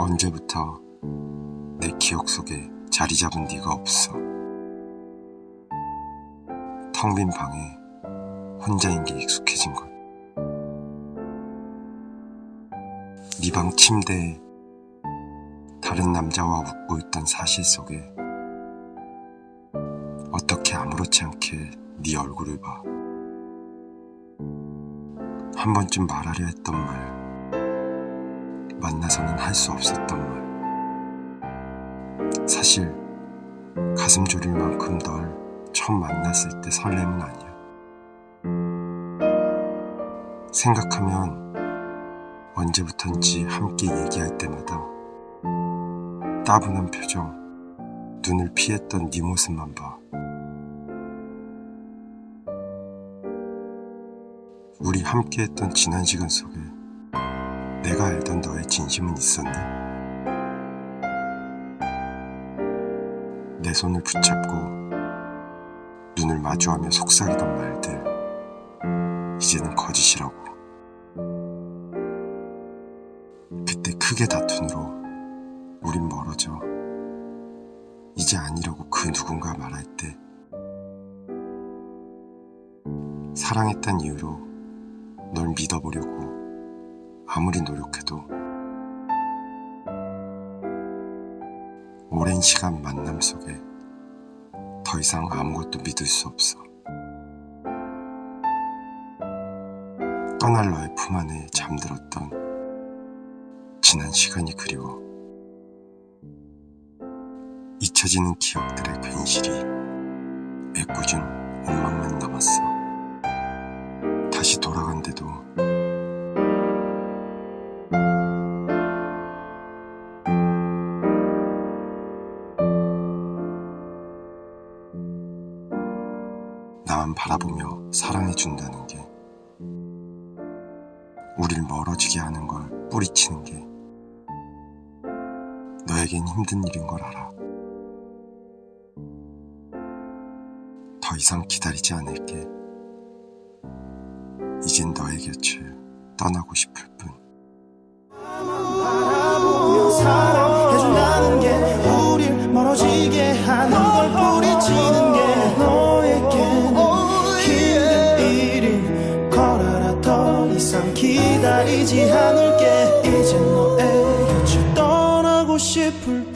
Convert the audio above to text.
언제부터 내 기억 속에 자리 잡은 네가 없어. 텅 빈 방에 혼자인 게 익숙해진 것. 네 방 침대에 다른 남자와 웃고 있던 사실 속에 어떻게 아무렇지 않게 네 얼굴을 봐. 한 번쯤 말하려 했던 말. 만나서는 할 수 없었던 말. 사실 가슴 졸일 만큼 널 처음 만났을 때 설렘은 아니야. 생각하면 언제부턴지 함께 얘기할 때마다 따분한 표정, 눈을 피했던 네 모습만 봐. 우리 함께 했던 지난 시간 속에 내가 알던 너의 진심은 있었니? 내 손을 붙잡고 눈을 마주하며 속삭이던 말들 이제는 거짓이라고 그때 크게 다툰 후로 우린 멀어져 이제 아니라고 그 누군가 말할 때 사랑했단 이유로 널 믿어보려고 아무리 노력해도 오랜 시간 만남 속에 더 이상 아무것도 믿을 수 없어. 떠날 너의 품 안에 잠들었던 지난 시간이 그리워. 잊혀지는 기억들의 괜시리 애꿎은 원망만 남았어. 다시 돌아간데도 나만 바라보며 사랑해준다는 게 우릴 멀어지게 하는 걸 뿌리치는 게 너에겐 힘든 일인 걸 알아. 더 이상 기다리지 않을게. 이젠 너의 곁을 떠나고 싶을 지지 않을게. 이제 너에게 떠나고 싶을